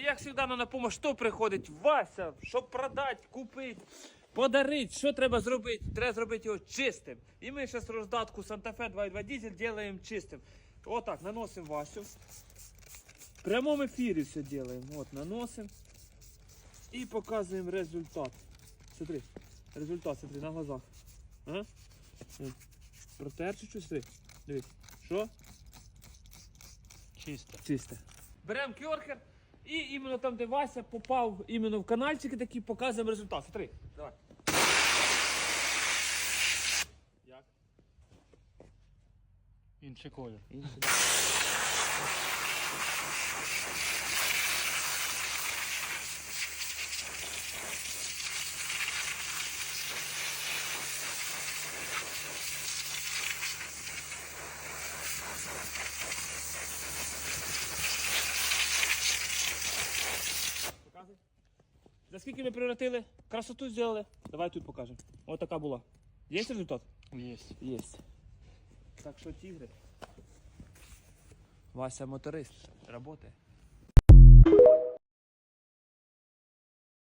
як завжди, на допомогу, що приходить? Вася, щоб продати, купити, подарити, що треба зробити? Треба зробити його чистим. І ми зараз роздатку Santa Fe 2.2 дизель робимо чистим. Отак, наносимо Васю. В прямому ефірі все робимо. От, наносимо. І показуємо результат. Смотри, результат, смотри, на глазах. Ага. М. Протер смотри. Дивись. Що? Чисто. Чисте. Беремо кьорхер і іменно там, де Вася попав іменно в канальчики такі, показуємо результат. Смотри, давай. Як? Інший колір. Показуй. За скільки ми превратили? Красоту зробили. Давай тут покажемо. Ось така була. Є результат? Є. Є. Так що тігри. Вася моторист. Работає.